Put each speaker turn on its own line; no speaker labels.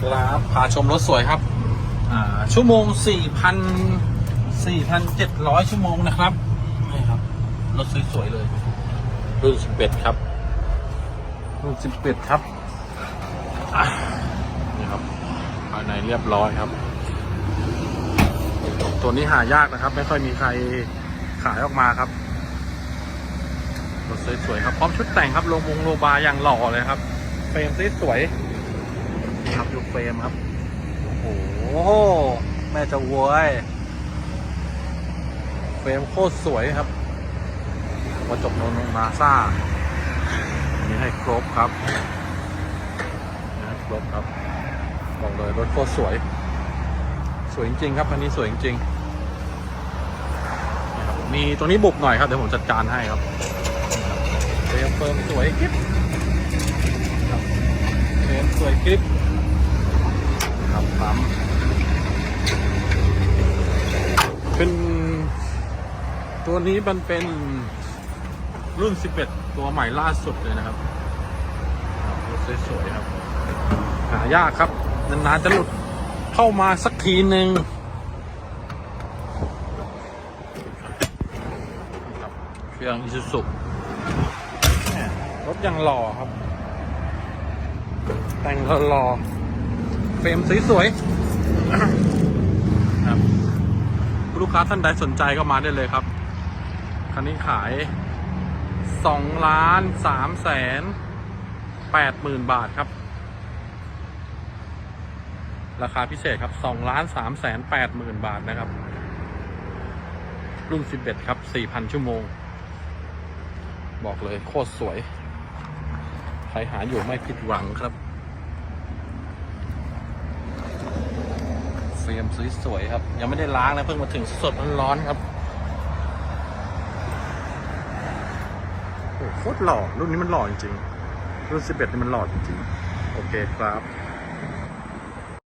ครับพาชมรถสวยครับอ่าชั่วโมงสี่พันสี่พันเจ็ดร้อยชั่วโมงนะครับนี่ครับ รถสวยๆเลย รุ่นสิบเอ็ดครับ รุ่นสิบเอ็ดครับอะนี่ครับภายในเรียบร้อยครับ ตัวนี้หายากนะครับ ไม่ค่อยมีใครขายออกมาครับ รถสวยๆครับ พร้อมชุดแต่งครับ โลมงโลบาอย่างหล่อเลยครับ เฟรมสวยๆนี่ ครับดูเฟรมครับ โอ้โห แม่จะโวยเฟรมโคตรสวยครับกระจกโนนนาซ่ามีให้ครบครับมีให้ครบครับ บอกเลยรถโคตรสวย สวยจริงๆครับคันนี้สวยจริงๆมีตรงนี้บุบหน่อยครับ เดี๋ยวผมจัดการให้ครับเฟรมเฟิร์มสวยคลิปครับเฟรมสวยคลิป ครับปั๊มเป็นตัวนี้มันเป็นรุ่น 11 ตัวใหม่ล่าสุดเลยนะครับรถสวยๆครับ หายากครับ นานๆจะหลุดเข้ามาสักทีหนึ่งเครื่องอิซูซุรถยังหล่อครับ แต่งหล่อ เฟรมสวยๆครับลูกค้าท่านใดสนใจก็มาได้เลยครับ คันนี้ขายสองล้านสามแสนแปดหมื่นบาทครับ ราคาพิเศษครับ2ล้าน3แสน8หมื่นบาทนะครับ รุ่น11ครับ4,000ชั่วโมง บอกเลยโคตรสวย ใครหาอยู่ไม่ผิดหวังครับ เฟ รมสวยๆครับ ยังไม่ได้ล้างนะเพิ่งมาถึงสดร้อนๆครับโอ้โหโคตรหล่อรุ่นนี้มันหล่อจริงๆรุ่น 11 นี่มันหล่อจริงๆ โอเคครับ